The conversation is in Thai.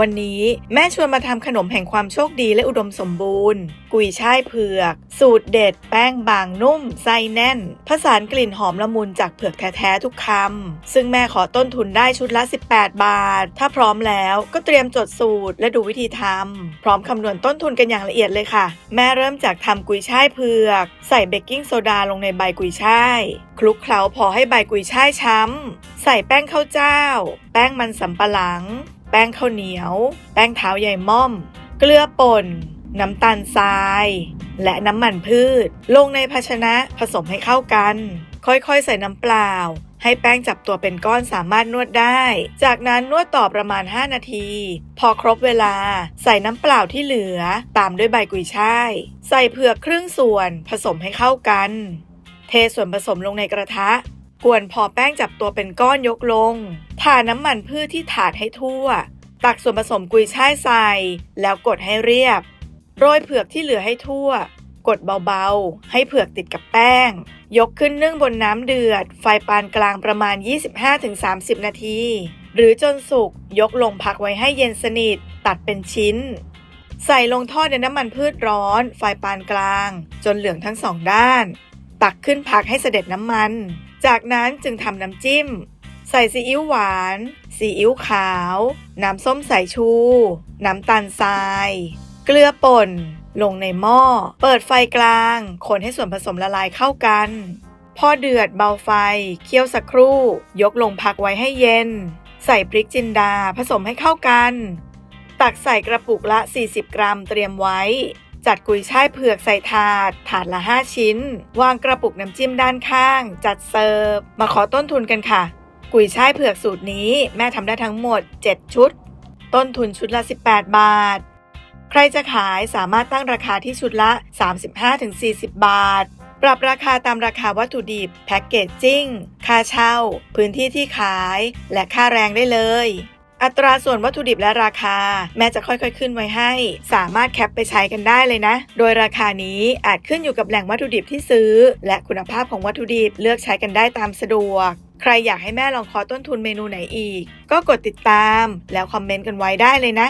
วันนี้แม่ชวนมาทำขนมแห่งความโชคดีและอุดมสมบูรณ์ กุยช่ายเผือก สูตรเด็ด แป้งบางนุ่ม ไส้แน่น ผสานกลิ่นหอมละมุนจากเผือกแท้ ๆ ทุกคำ ซึ่งแม่ขอต้นทุนได้ชุดละ 18 บาท ถ้าพร้อมแล้วก็เตรียมจดสูตรและดูวิธีทำ พร้อมคำนวณต้นทุนกันอย่างละเอียดเลยค่ะ แม่เริ่มจากทำกุยช่ายเผือก ใส่เบกกิ้งโซดาลงในใบกุยช่ายคลุกเคล้าพอให้ใบกุยช่ายช้ำใส่แป้งข้าวเจ้า แป้งมันสำปะหลัง แป้งข้าวเหนียว แป้งเท้าใหญ่ม่อม เกลือป่น น้ำตาลทราย และน้ำมันพืช ลงในภาชนะผสมให้เข้ากัน ค่อยๆ ใส่น้ำเปล่า ให้แป้งจับตัวเป็นก้อนสามารถนวดได้ จากนั้นนวดต่อประมาณ 5 นาที พอครบเวลาใส่น้ำเปล่าที่เหลือ ตามด้วยใบกุยช่าย ใส่เผือกครึ่งส่วนผสมให้เข้ากัน เทส่วนผสมลงในกระทะ กวนพอแป้งจับตัวเป็นก้อนยกลง ทาน้ำมันพืชที่ถาดให้ทั่ว ตักส่วนผสมกุยช่ายใส่แล้วกดให้เรียบ โรยเผือกที่เหลือให้ทั่ว กดเบาๆ ให้เผือกติดกับแป้ง ยกขึ้นนึ่งบนน้ำเดือด ไฟปานกลางประมาณ 25-30 นาที หรือจนสุก ยกลงพักไว้ให้เย็นสนิท ตัดเป็นชิ้น ใส่ลงทอดในน้ำมันพืชร้อน ไฟปานกลาง จนเหลืองทั้งสองด้าน ตักขึ้นพักให้เสด็จน้ำมัน จากนั้นจึงทำน้ำจิ้ม ใส่ซีอิ๊วหวาน ซีอิ๊วขาว น้ำส้มสายชู น้ำตาลทราย เกลือป่น ลงในหม้อ เปิดไฟกลาง คนให้ส่วนผสมละลายเข้ากัน พอเดือดเบาไฟ เคี่ยวสักครู่ ยกลงพักไว้ให้เย็น ใส่พริกจินดาผสมให้เข้ากัน ตักใส่กระปุกละ 40 กรัมเตรียมไว้ จัดกุยช่ายเผือกใส่ถาด ถาดละ 5 ชิ้น วางกระปุกน้ำจิ้มด้านข้าง จัดเสิร์ฟ มาขอต้นทุนกันค่ะ กุยช่ายเผือกสูตรนี้แม่ทำได้ทั้งหมด 7 ชุด ต้นทุนชุดละ 18 บาท ใครจะขายสามารถตั้งราคาที่ชุดละ 35-40 บาท ปรับราคาตามราคาวัตถุดิบ แพ็กเกจจิ้ง ค่าเช่า พื้นที่ที่ขาย และค่าแรงได้เลย อัตราส่วนวัตถุดิบและราคา แม่จะค่อยๆ ขึ้นไว้ให้ สามารถแคปไปใช้กันได้เลยนะ โดยราคานี้อาจขึ้นอยู่กับแหล่งวัตถุดิบที่ซื้อ และคุณภาพของวัตถุดิบเลือกใช้กันได้ตามสะดวก ใครอยากให้แม่ลองขอต้นทุนเมนูไหนอีก ก็กดติดตาม แล้วคอมเมนต์กันไว้ได้เลยนะ